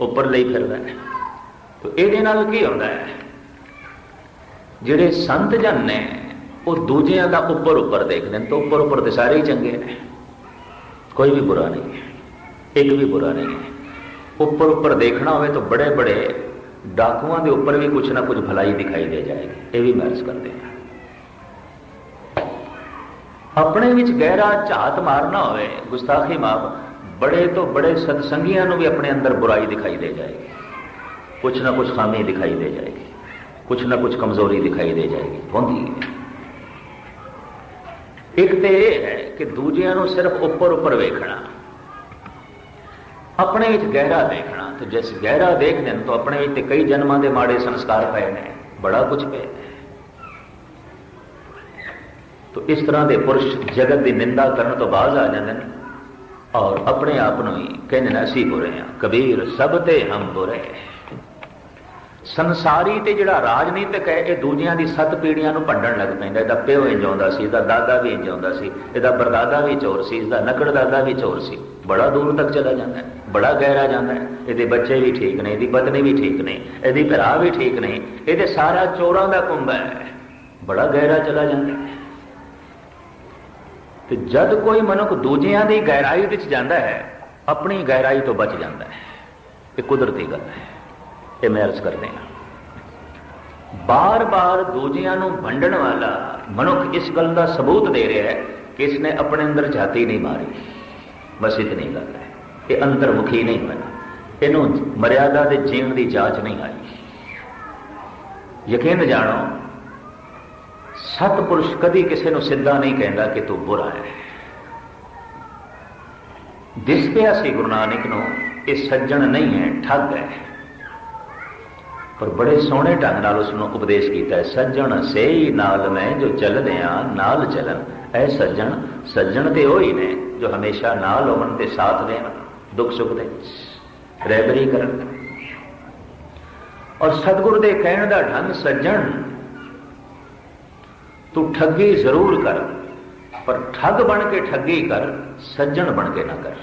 ਉੱਪਰ ਲਈ ਫਿਰਦਾ ਹੈ। ਤੇ ਇਹਦੇ ਨਾਲ ਕੀ ਹੁੰਦਾ ਹੈ? ਜਿਹੜੇ ਸੰਤ ਜਨ ਨੇ, ਉਹ ਦੂਜਿਆਂ ਦਾ ਉੱਪਰ ਉੱਪਰ ਦੇਖਦੇ ਨੇ, ਤਾਂ ਉੱਪਰ ਉੱਪਰ ਤੇ ਸਾਰੇ ਹੀ ਚੰਗੇ ਨੇ। ਕੋਈ ਵੀ ਬੁਰਾ ਨਹੀਂ ਹੈ। ਇੱਕ ਵੀ ਬੁਰਾ ਨਹੀਂ ਹੈ। ਉੱਪਰ ਉੱਪਰ ਦੇਖਣਾ ਹੋਵੇ ਤਾਂ ਬੜੇ ਬੜੇ ਡਾਕੂਆਂ ਦੇ ਉੱਪਰ ਵੀ ਕੁਝ ਨਾ ਕੁਝ ਭਲਾਈ ਦਿਖਾਈ ਦੇ ਜਾਏਗੀ। ਇਹ ਵੀ ਮਹਿਰਸ ਕਰਦੇ ਹਾਂ ਆਪਣੇ ਵਿੱਚ ਗਹਿਰਾ ਝਾਤ ਮਾਰਨਾ ਹੋਵੇ, ਗੁਸਤਾਖੀ ਮਾਫ ਬੜੇ ਤੋਂ ਬੜੇ ਸਤਸੰਗੀਆਂ ਨੂੰ ਵੀ ਆਪਣੇ ਅੰਦਰ ਬੁਰਾਈ ਦਿਖਾਈ ਦੇ ਜਾਏਗੀ। ਕੁਝ ਨਾ ਕੁਝ ਖਾਮੀ ਦਿਖਾਈ ਦੇ ਜਾਏਗੀ। ਕੁਝ ਨਾ ਕੁਝ ਕਮਜ਼ੋਰੀ ਦਿਖਾਈ ਦੇ ਜਾਏਗੀ। ਹੁੰਦੀ ਹੈ। ਇੱਕ ਤੇ ਇਹ ਹੈ ਕਿ ਦੂਜਿਆਂ ਨੂੰ ਸਿਰਫ ਉੱਪਰ ਉੱਪਰ ਵੇਖਣਾ। ਆਪਣੇ ਵਿੱਚ ਗਹਿਰਾ ਦੇਖਣਾ ਤੇ ਜਿਸ ਗਹਿਰਾ ਦੇਖਦੇ ਨੇ ਤਾਂ ਆਪਣੇ ਵਿੱਚ ਤੇ ਕਈ ਜਨਮਾਂ ਦੇ ਮਾੜੇ ਸੰਸਕਾਰ ਪਏ ਨੇ। ਬੜਾ ਕੁਝ ਪਏ ਤੋ ਇਸ ਤਰ੍ਹਾਂ ਦੇ ਪੁਰਸ਼ ਜਗਤ ਦੀ ਨਿੰਦਾ ਕਰਨ ਤੋਂ ਬਾਅਦ ਆ ਜਾਂਦੇ ਨੇ। ਔਰ ਆਪਣੇ ਆਪ ਨੂੰ ਹੀ ਕਹਿੰਦੇ ਨੇ ਅਸੀਂ ਬੁਰੇ ਹਾਂ ਕਬੀਰ ਸਭ ਤੇ ਹਮ ਬੁਰੇ ਸੰਸਾਰੀ ਤੇ ਜਿਹੜਾ ਰਾਜਨੀਤਿਕ ਹੈ ਇਹ ਦੂਜਿਆਂ ਦੀ ਸੱਤ ਪੀੜ੍ਹੀਆਂ ਨੂੰ ਭੰਡਣ ਲੱਗ ਪੈਂਦਾ ਇਹਦਾ ਪਿਓ ਇੰਜ ਆਉਂਦਾ ਸੀ ਇਹਦਾ ਦਾਦਾ ਵੀ ਇੰਜ ਆਉਂਦਾ ਸੀ ਇਹਦਾ ਬਰਦਾਦਾ ਵੀ ਚੋਰ ਸੀ ਇਹਦਾ ਨਕੜ ਦਾਦਾ ਵੀ ਚੋਰ ਸੀ ਬੜਾ ਦੂਰ ਤੱਕ ਚਲਾ ਜਾਂਦਾ ਹੈ ਬੜਾ ਗਹਿਰਾ ਜਾਂਦਾ ਹੈ ਇਹਦੇ ਬੱਚੇ ਵੀ ਠੀਕ ਨੇ ਇਹਦੀ ਪਤਨੀ ਵੀ ਠੀਕ ਨੇ ਇਹਦੀ ਭਰਾ ਵੀ ਠੀਕ ਨੇ ਇਹਦੇ ਸਾਰਾ ਚੋਰਾਂ ਦਾ ਕੁੰਭ ਹੈ ਬੜਾ ਗਹਿਰਾ ਚਲਾ ਜਾਂਦਾ ਹੈ ਤੇ ਜਦ ਕੋਈ ਮਨੁੱਖ ਦੂਜਿਆਂ ਦੀ ਗਹਿਰਾਈ ਵਿੱਚ ਜਾਂਦਾ ਹੈ, ਆਪਣੀ ਗਹਿਰਾਈ ਤੋਂ ਬਚ ਜਾਂਦਾ ਹੈ। ਇਹ ਕੁਦਰਤੀ ਗੱਲ ਹੈ। ਇਹ ਮੈਂ ਅਰਜ਼ ਕਰਦੇ ਹਾਂ। ਬਾਰ-ਬਾਰ ਦੂਜਿਆਂ ਨੂੰ ਵੰਡਣ ਵਾਲਾ ਮਨੁੱਖ ਇਸ ਗੱਲ ਦਾ ਸਬੂਤ ਦੇ ਰਿਹਾ ਹੈ ਕਿ ਇਸਨੇ ਆਪਣੇ ਅੰਦਰ ਜਾਤੀ ਨਹੀਂ ਮਾਰੀ। ਬਸ ਇਤਨੀ ਗੱਲ ਹੈ। ਇਹ ਅੰਤਰਮੁਖੀ ਨਹੀਂ ਹੋਇਆ। ਇਹਨੂੰ ਮਰਿਆਦਾ ਦੇ ਜੀਣ ਦੀ ਜਾਂਚ ਨਹੀਂ ਆਈ। ਯਕੀਨ ਜਾਣੋ ਸਤਪੁਰਸ਼ ਕਦੀ ਕਿਸੇ ਨੂੰ ਸਿੱਧਾ ਨਹੀਂ ਕਹਿੰਦਾ ਕਿ ਤੂੰ ਬੁਰਾ ਹੈ। ਦਿਸ ਪਿਆ ਸੀ ਗੁਰੂ ਨਾਨਕ ਨੂੰ, ਇਹ ਸੱਜਣ ਨਹੀਂ ਹੈ, ਠੱਗ ਹੈ। ਪਰ ਬੜੇ ਸੋਹਣੇ ਢੰਗ ਨਾਲ ਉਸ ਨੂੰ ਉਪਦੇਸ਼ ਕੀਤਾ ਸੱਜਣ ਸੇਈ ਨਾਲ ਮੈਂ ਜੋ ਚੱਲਦਿਆਂ ਨਾਲ ਚੱਲਣ। ਐ ਸੱਜਣ ਸੱਜਣ ਤੇ ਉਹ ਹੀ ਨੇ ਜੋ ਹਮੇਸ਼ਾ ਨਾਲ ਹੋਣ ਤੇ ਸਾਥ ਦੇਣ, ਦੁੱਖ ਸੁੱਖ ਦੇ। ਰਹਿਬਰੀ ਕਰਨ। ਔਰ ਸਤਿਗੁਰ ਦੇ ਕਹਿਣ ਦਾ ਢੰਗ ਸੱਜਣ ਤੂੰ ਠੱਗੀ ਜ਼ਰੂਰ ਕਰ, ਪਰ ਠੱਗ ਬਣ ਕੇ ਠੱਗੀ ਕਰ, ਸੱਜਣ ਬਣ ਕੇ ਨਾ ਕਰ।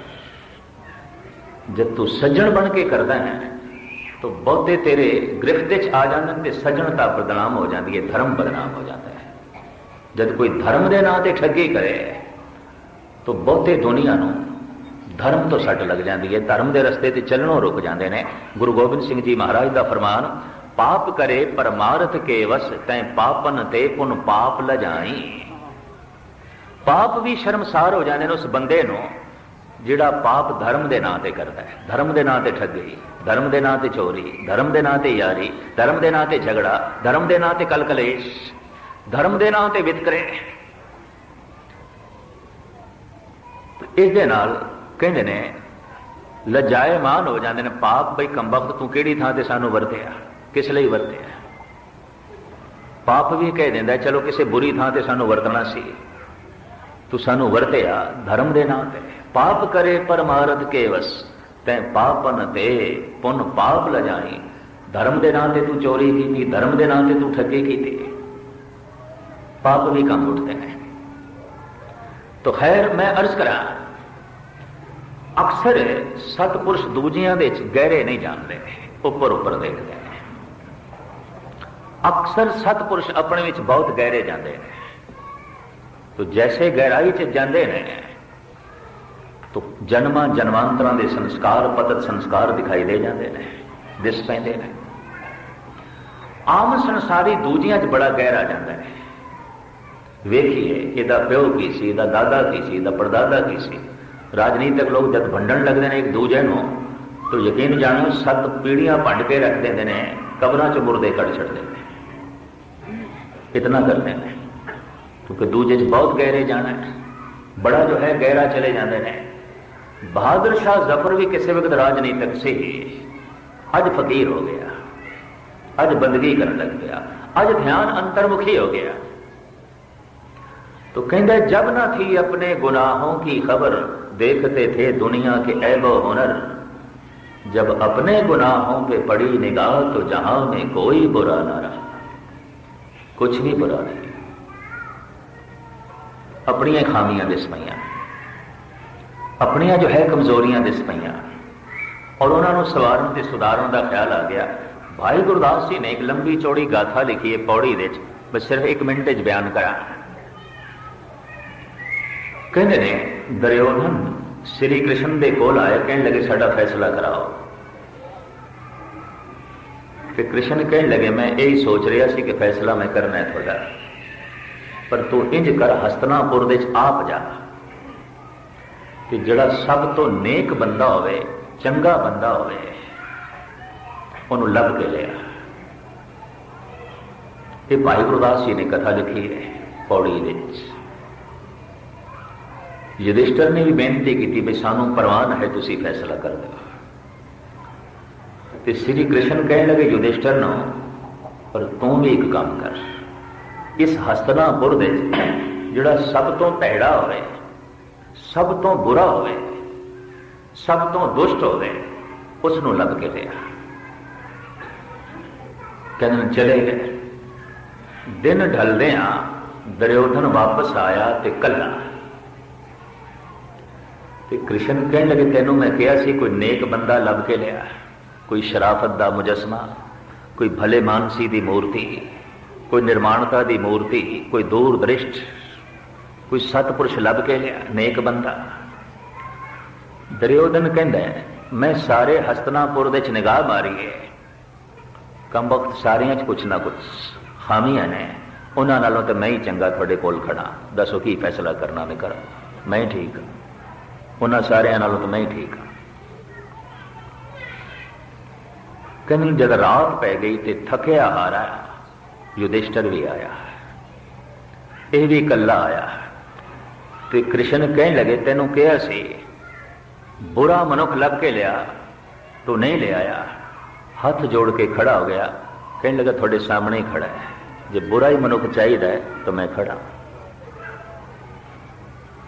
ਜਦ ਤੂੰ ਸੱਜਣ ਬਣ ਕੇ ਕਰਦਾ ਹੈ, ਤਾਂ ਬਹੁਤੇ ਤੇਰੇ ਗ੍ਰਿਫਤ ਵਿੱਚ ਆ ਜਾਂਦੇ ਤੇ ਸੱਜਣਤਾ ਬਦਨਾਮ ਹੋ ਜਾਂਦੀ ਹੈ, ਧਰਮ ਬਦਨਾਮ ਹੋ ਜਾਂਦਾ ਹੈ। ਜਦ ਕੋਈ ਧਰਮ ਦੇ ਨਾਂ ਤੇ ਠੱਗੀ ਕਰੇ, ਤਾਂ ਬਹੁਤੇ ਦੁਨੀਆ ਨੂੰ ਧਰਮ ਤੋਂ ਸੱਟ ਲੱਗ ਜਾਂਦੀ ਹੈ। ਧਰਮ ਦੇ ਰਸਤੇ ਤੇ ਚੱਲਣੋਂ ਰੁਕ ਜਾਂਦੇ ਨੇ। ਗੁਰੂ ਗੋਬਿੰਦ ਸਿੰਘ ਜੀ ਮਹਾਰਾਜ ਦਾ ਫਰਮਾਨ ਪਾਪ ਕਰੇ ਪਰਮਾਰਥ ਕੇ ਵਸ, ਤੈ ਪਾਪਨ ਤੇ ਪੁਨ ਪਾਪ ਲਜਾਈ ਪਾਪ ਵੀ ਸ਼ਰਮਸਾਰ ਹੋ ਜਾਂਦੇ ਨੇ ਉਸ ਬੰਦੇ ਨੂੰ, ਜਿਹੜਾ ਪਾਪ ਧਰਮ ਦੇ ਨਾਂ ਤੇ ਕਰਦਾ ਹੈ। ਧਰਮ ਦੇ ਨਾਂ ਤੇ ਠੱਗੀ, ਧਰਮ ਦੇ ਨਾਂ ਤੇ ਚੋਰੀ, ਧਰਮ ਦੇ ਨਾਂ ਤੇ ਯਾਰੀ, ਧਰਮ ਦੇ ਨਾਂ ਤੇ ਝਗੜਾ, ਧਰਮ ਦੇ ਨਾਂ ਤੇ ਕਲਕਲੇਸ਼, ਧਰਮ ਦੇ ਨਾਂ ਤੇ ਵਿਤਕਰੇ। ਇਸ ਦੇ ਨਾਲ ਕਹਿੰਦੇ ਨੇ, ਲਜਾਇਮਾਨ ਹੋ ਜਾਂਦੇ ਨੇ, ਪਾਪ ਬਈ ਕੰਬਖਤ ਤੂੰ ਕਿਹੜੀ ਥਾਂ ਤੇ ਸਾਨੂੰ ਵਰਤਿਆ? ਕਿਸ ਲਈ ਵਰਤਿਆ ਪਾਪ ਵੀ ਕਹਿ ਦਿੰਦਾ ਚਲੋ ਕਿਸੇ ਬੁਰੀ ਥਾਂ ਤੇ ਸਾਨੂੰ ਵਰਤਣਾ ਸੀ। ਤੂੰ ਸਾਨੂੰ ਵਰਤਿਆ, ਧਰਮ ਦੇ ਨਾਂ ਤੇ। ਪਾਪ ਕਰੇ ਪਰਮਾਰਥ ਕੇ ਵਸ ਤੈ ਪਾਪਨ ਤੇ ਪੁਨ ਪਾਪ ਲਜਾਈ। ਧਰਮ ਦੇ ਨਾਂ ਤੇ ਤੂੰ ਚੋਰੀ ਕੀਤੀ, ਧਰਮ ਦੇ ਨਾਂ ਤੇ ਤੂੰ ਠੱਗੀ ਕੀਤੀ। ਪਾਪ ਵੀ ਕੰਮ ਉੱਠਦੇ ਨੇ। ਤੋ ਖੈਰ, ਮੈਂ ਅਰਜ਼ ਕਰਾਂ, ਅਕਸਰ ਸਤਪੁਰਸ਼ ਦੂਜਿਆਂ ਦੇ ਵਿੱਚ ਗਹਿਰੇ ਨਹੀਂ ਜਾਣਦੇ ਉੱਪਰ ਉੱਪਰ ਦੇਖਦੇ। ਅਕਸਰ ਸਤਪੁਰਸ਼ ਆਪਣੇ ਵਿੱਚ ਬਹੁਤ ਗਹਿਰੇ ਜਾਂਦੇ ਨੇ। ਤੋ ਜੈਸੇ ਗਹਿਰਾਈ 'ਚ ਜਾਂਦੇ ਨੇ, ਤੋ ਜਨਮਾਂ ਜਨਮਾਂਤਰਾਂ ਦੇ ਸੰਸਕਾਰ, ਪਤਤ ਸੰਸਕਾਰ ਦਿਖਾਈ ਦੇ ਜਾਂਦੇ ਨੇ, ਦਿਸ ਪੈਂਦੇ ਨੇ। ਆਮ ਸੰਸਾਰੀ ਦੂਜਿਆਂ 'ਚ ਬੜਾ ਗਹਿਰਾ ਜਾਂਦਾ ਹੈ। ਵੇਖੀਏ, ਇਹਦਾ ਪਿਓ ਕੀ ਸੀ, ਇਹਦਾ ਦਾਦਾ ਕੀ ਸੀ, ਇਹਦਾ ਪਰਦਾਦਾ ਕੀ ਸੀ? ਰਾਜਨੀਤਿਕ ਲੋਕ ਜਦ ਵੰਡਣ ਲੱਗਦੇ ਨੇ ਇੱਕ ਦੂਜੇ ਨੂੰ, ਤਾਂ ਯਕੀਨ ਜਾਣੋ, ਸੱਤ ਪੀੜ੍ਹੀਆਂ ਵੰਡ ਕੇ ਰੱਖ ਦਿੰਦੇ ਨੇ, ਕਬਰਾਂ 'ਚ ਮੁਰਦੇ ਕੱਢ ਛੱਡਦੇ ਨੇ। इतना कर देना है। क्योंकि दूजे बहुत गहरे जाना है। बड़ा जो है, गहरा चले जाते हैं। बहादुर शाह ज़फ़र भी किसी वक्त राजनीतिक से ही अज फकीर हो गया। अज बंदगी कर लग गया। अज ध्यान अंतर्मुखी हो गया। तो कहते जब ना थी अपने गुनाहों की खबर, देखते थे दुनिया के ऐब हुनर। जब अपने गुनाहों पे पड़ी निगाह तो जहाँ में कोई बुरा ना रहा। ਕੁਝ ਨਹੀਂ ਬੁਰਾ ਨਹੀਂ। ਆਪਣੀਆਂ ਖਾਮੀਆਂ ਦਿਸ ਪਈਆਂ। ਆਪਣੀਆਂ ਜੋ ਹੈ ਕਮਜ਼ੋਰੀਆਂ ਦਿਸ ਪਈਆਂ। ਔਰ ਉਹਨਾਂ ਨੂੰ ਸਵਾਰਨ ਤੇ ਸੁਧਾਰਨ ਦਾ ਖਿਆਲ ਆ ਗਿਆ। ਭਾਈ ਗੁਰਦਾਸ ਜੀ ਨੇ ਇੱਕ ਲੰਬੀ ਚੌੜੀ ਗਾਥਾ ਲਿਖੀ ਹੈ ਪੌੜੀ ਵਿੱਚ। ਮੈਂ ਸਿਰਫ 1 ਮਿੰਟ ਵਿੱਚ ਬਿਆਨ ਕਰਾਂ। ਕਹਿੰਦੇ ਨੇ ਦਰਿਓਨਨ ਸ੍ਰੀ ਕ੍ਰਿਸ਼ਨ ਦੇ ਕੋਲ ਆਇਆ ਕਹਿਣ ਲੱਗੇ, ਸਾਡਾ ਫੈਸਲਾ ਕਰਾਓ। ਤੇ ਕ੍ਰਿਸ਼ਨ ਕਹਿਣ ਲੱਗੇ, ਮੈਂ ਇਹ ਹੀ ਸੋਚ ਰਿਹਾ ਸੀ ਕਿ ਫੈਸਲਾ ਮੈਂ ਕਰਨਾ ਹੈ ਤੁਹਾਡਾ। ਪਰ ਤੂੰ ਇੰਜ ਕਰ, ਹਸਤਨਾਪੁਰ ਦੇ ਵਿੱਚ ਆਪ ਜਾ। ਕਿ ਜਿਹੜਾ ਸਭ ਤੋਂ ਨੇਕ ਬੰਦਾ ਹੋਵੇ, ਚੰਗਾ ਬੰਦਾ ਹੋਵੇ, ਉਹਨੂੰ ਲੱਭ ਕੇ ਲਿਆ। ਇਹ ਭਾਈ ਗੁਰਦਾਸ ਜੀ ਨੇ ਕਥਾ ਲਿਖੀ ਹੈ, ਪੌੜੀ ਵਿੱਚ। ਯੁਧਿਸ਼ਟਰ ਨੇ ਵੀ ਬੇਨਤੀ ਕੀਤੀ ਵੀ ਸਾਨੂੰ ਪ੍ਰਵਾਨ ਹੈ ਤੁਸੀਂ ਫੈਸਲਾ ਕਰ ਦਿਓ। ਤੇ ਸ੍ਰੀ ਕ੍ਰਿਸ਼ਨ ਕਹਿਣ ਲੱਗੇ, ਯੁਧਿਸ਼ਟਰ ਨੂੰ, ਪਰ ਤੂੰ ਵੀ ਇੱਕ ਕੰਮ ਕਰ। ਇਸ ਹਸਤਨਾਪੁਰ ਦੇ ਜਿਹੜਾ ਸਭ ਤੋਂ ਭੈੜਾ ਹੋਵੇ, ਸਭ ਤੋਂ ਬੁਰਾ ਹੋਵੇ, ਸਭ ਤੋਂ ਦੁਸ਼ਟ ਹੋਵੇ ਉਸ ਨੂੰ ਲੱਭ ਕੇ ਲਿਆ ਕਹਿੰਦੇ ਚਲੇ ਗਏ। ਦਿਨ ਢਲਦਿਆਂ ਦਰਿਓਧਨ ਵਾਪਸ ਆਇਆ ਤੇ ਕੱਲਾ। ਤੇ ਕ੍ਰਿਸ਼ਨ ਕਹਿਣ ਲੱਗੇ, ਤੈਨੂੰ ਮੈਂ ਕਿਹਾ ਸੀ, ਕੋਈ ਨੇਕ ਬੰਦਾ ਲੱਭ ਕੇ ਲਿਆ। ਕੋਈ ਸ਼ਰਾਫਤ ਦਾ ਮੁਜਸਮਾ, ਕੋਈ ਭਲੇ ਮਾਨਸੀ ਦੀ ਮੂਰਤੀ, ਕੋਈ ਨਿਰਮਾਣਤਾ ਦੀ ਮੂਰਤੀ, ਕੋਈ ਦੂਰ ਦ੍ਰਿਸ਼ਟ ਕੋਈ ਸਤਪੁਰਸ਼ ਲੱਭ ਕੇ ਲਿਆ, ਨੇਕ ਬੰਦਾ। ਦਰਿਓਧਨ ਕਹਿੰਦਾ, ਮੈਂ ਸਾਰੇ ਹਸਤਨਾਪੁਰ ਦੇ ਚ ਨਿਗਾਹ ਮਾਰੀਏ। ਹੈ ਕਮ ਵਕਤ ਸਾਰਿਆਂ ਚ ਕੁਛ ਨਾ ਕੁਛ। ਖਾਮੀਆਂ ਨੇ। ਉਹਨਾਂ ਨਾਲੋਂ ਤਾਂ ਮੈਂ ਹੀ ਚੰਗਾ ਤੁਹਾਡੇ ਕੋਲ ਖੜਾ ਦੱਸੋ ਕੀ ਫੈਸਲਾ ਕਰਨਾ ਮੈਂ ਕਰਾਂ। ਮੈਂ ਹੀ ਠੀਕ ਹਾਂ। ਉਹਨਾਂ ਸਾਰਿਆਂ ਨਾਲੋਂ ਤਾਂ ਮੈਂ ਹੀ ਠੀਕ ਹਾਂ ਕਹਿੰਦੇ ਜਦ ਰਾਤ ਪੈ ਗਈ ਤੇ ਥਕਿਆ ਹਾਰਾ ਯੁਧਿਸ਼ਟਰ ਵੀ ਆਇਆ ਇਹ ਵੀ ਇਕੱਲਾ ਆਇਆ ਤੇ ਕ੍ਰਿਸ਼ਨ ਕਹਿਣ ਲੱਗੇ ਤੈਨੂੰ ਕਿਹਾ ਸੀ ਬੁਰਾ ਮਨੁੱਖ ਲੱਭ ਕੇ ਲਿਆ ਤੂੰ ਨਹੀਂ ਲਿਆਇਆ ਹੱਥ ਜੋੜ ਕੇ ਖੜਾ ਹੋ ਗਿਆ ਕਹਿਣ ਲੱਗਾ ਤੁਹਾਡੇ ਸਾਹਮਣੇ ਹੀ ਖੜਾ ਹੈ ਜੇ ਬੁਰਾ ਹੀ ਮਨੁੱਖ ਚਾਹੀਦਾ ਹੈ ਤਾਂ ਮੈਂ ਖੜਾ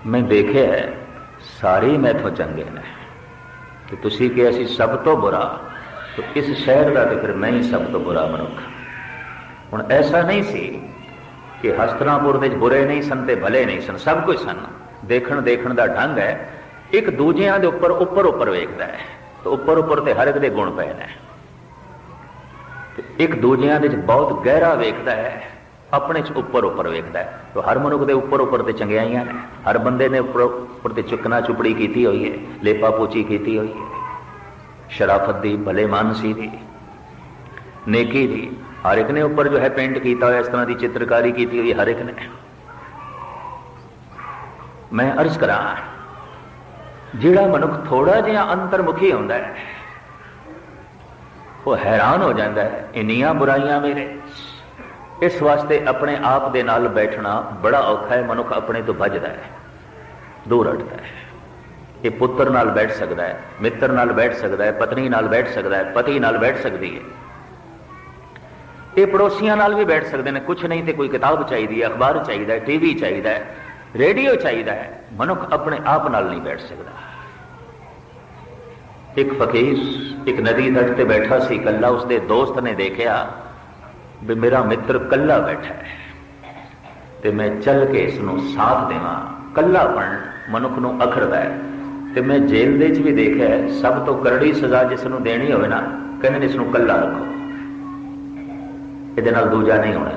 ਮੈਂ ਦੇਖਿਆ ਹੈ ਸਾਰੇ ਮੈਥੋਂ ਚੰਗੇ ਨੇ ਤੇ ਤੁਸੀਂ ਕਿਹਾ ਸੀ ਸਭ ਤੋਂ ਬੁਰਾ ਤੇ ਇਸ ਸ਼ਹਿਰ ਦਾ ਤੇ ਫਿਰ ਮੈਂ ਹੀ ਸਭ ਤੋਂ ਬੁਰਾ ਮਨੁੱਖ ਹੁਣ ਐਸਾ ਨਹੀਂ ਸੀ ਕਿ ਹਸਤਨਾਪੁਰ ਦੇ ਬੁਰੇ ਨਹੀਂ ਸਨ ਤੇ ਭਲੇ ਨਹੀਂ ਸਨ, ਸਭ ਕੁਝ ਸਨ। ਦੇਖਣ ਦੇਖਣ ਦਾ ਢੰਗ ਹੈ, ਇੱਕ ਦੂਜਿਆਂ ਦੇ ਉੱਪਰ ਉੱਪਰ ਉੱਪਰ ਵੇਖਦਾ ਹੈ, ਤੇ ਉੱਪਰ ਉੱਪਰ ਤੇ ਹਰ ਇੱਕ ਦੇ ਗੁਣ ਪਏ ਨੇ ਇੱਕ ਦੂਜਿਆਂ ਦੇ ਵਿੱਚ ਬਹੁਤ ਗਹਿਰਾ ਵੇਖਦਾ ਹੈ, ਆਪਣੇ ਚ ਉੱਪਰ ਉੱਪਰ ਵੇਖਦਾ ਹੈ। ਤੇ ਹਰ ਮਨੁੱਖ ਦੇ ਉੱਪਰ ਉੱਪਰ ਤੇ ਚੰਗਿਆਈਆਂ ਨੇ, ਹਰ ਬੰਦੇ ਨੇ ਉੱਪਰ ਉੱਪਰ ਤੇ ਚੁੱਕਣਾ ਚੁਪੜੀ ਕੀਤੀ ਹੋਈ ਹੈ, ਲੇਪਾ ਪੋਚੀ ਕੀਤੀ ਹੋਈ ਹੈ। ਸ਼ਰਾਫਤ ਦੀ ਭਲੇ ਮਾਨਸੀ ਦੀ। ਨੇਕੀ ਦੀ। ਹਰ ਇੱਕ ਨੇ ਉੱਪਰ ਜੋ ਹੈ ਪੇਂਟ ਕੀਤਾ ਹੋਇਆ, ਇਸ ਤਰ੍ਹਾਂ ਦੀ ਚਿੱਤਰਕਾਰੀ ਕੀਤੀ ਹੋਈ ਹਰ ਇੱਕ ਨੇ। ਮੈਂ ਅਰਜ਼ ਕਰਾਂ, ਜਿਹੜਾ ਮਨੁੱਖ ਥੋੜਾ ਜਿਹਾ ਅੰਤਰਮੁਖੀ ਹੁੰਦਾ ਹੈ, ਉਹ ਹੈਰਾਨ ਹੋ ਜਾਂਦਾ ਹੈ, ਇੰਨੀਆਂ ਬੁਰਾਈਆਂ ਮੇਰੇ। ਇਸ ਵਾਸਤੇ ਆਪਣੇ ਆਪ ਦੇ ਨਾਲ ਬੈਠਣਾ ਬੜਾ ਔਖਾ ਹੈ, ਮਨੁੱਖ ਆਪਣੇ ਤੋਂ ਭੱਜਦਾ ਹੈ, ਦੂਰ ਹਟਦਾ ਹੈ। ਇਹ ਪੁੱਤਰ ਨਾਲ ਬੈਠ ਸਕਦਾ ਹੈ, ਮਿੱਤਰ ਨਾਲ ਬੈਠ ਸਕਦਾ ਹੈ, ਪਤਨੀ ਨਾਲ ਬੈਠ ਸਕਦਾ ਹੈ, ਪਤੀ ਨਾਲ ਬੈਠ ਸਕਦੀ ਹੈ। ਇਹ ਪੜੋਸੀਆਂ ਨਾਲ ਵੀ ਬੈਠ ਸਕਦੇ ਨੇ ਕੁਝ ਨਹੀਂ ਤੇ ਕੋਈ ਕਿਤਾਬ ਚਾਹੀਦੀ ਹੈ, ਅਖਬਾਰ ਚਾਹੀਦਾ ਹੈ, ਟੀਵੀ ਚਾਹੀਦਾ ਹੈ, ਰੇਡੀਓ ਚਾਹੀਦਾ ਹੈ, ਮਨੁੱਖ ਆਪਣੇ ਆਪ ਨਾਲ ਨਹੀਂ ਬੈਠ ਸਕਦਾ। ਇੱਕ ਫਕੀਰ, ਇੱਕ ਨਦੀ ਤੱਟ ਤੇ ਬੈਠਾ ਸੀ ਕੱਲਾ ਉਸਦੇ ਦੋਸਤ ਨੇ ਦੇਖਿਆ ਵੀ ਮੇਰਾ ਮਿੱਤਰ ਕੱਲਾ ਬੈਠਾ ਹੈ। ਤੇ ਮੈਂ ਚੱਲ ਕੇ ਇਸ ਨੂੰ ਸਾਥ ਦੇਵਾਂ ਕੱਲਾਪਣ ਮਨੁੱਖ ਨੂੰ ਅਖਰਦਾ ਹੈ। ਤੇ ਮੈਂ ਜੇਲ੍ਹ ਦੇ ਵਿੱਚ ਵੀ ਦੇਖਿਆ ਸਭ ਤੋਂ ਕਰੜੀ ਸਜ਼ਾ ਜਿਸ ਨੂੰ ਦੇਣੀ ਹੋਵੇ ਨਾ, ਕਹਿੰਦੇ ਨੇ ਇਸ ਨੂੰ ਕੱਲਾ ਰੱਖੋ। ਇਹਦੇ ਨਾਲ ਦੂਜਾ ਨਹੀਂ ਹੋਣਾ।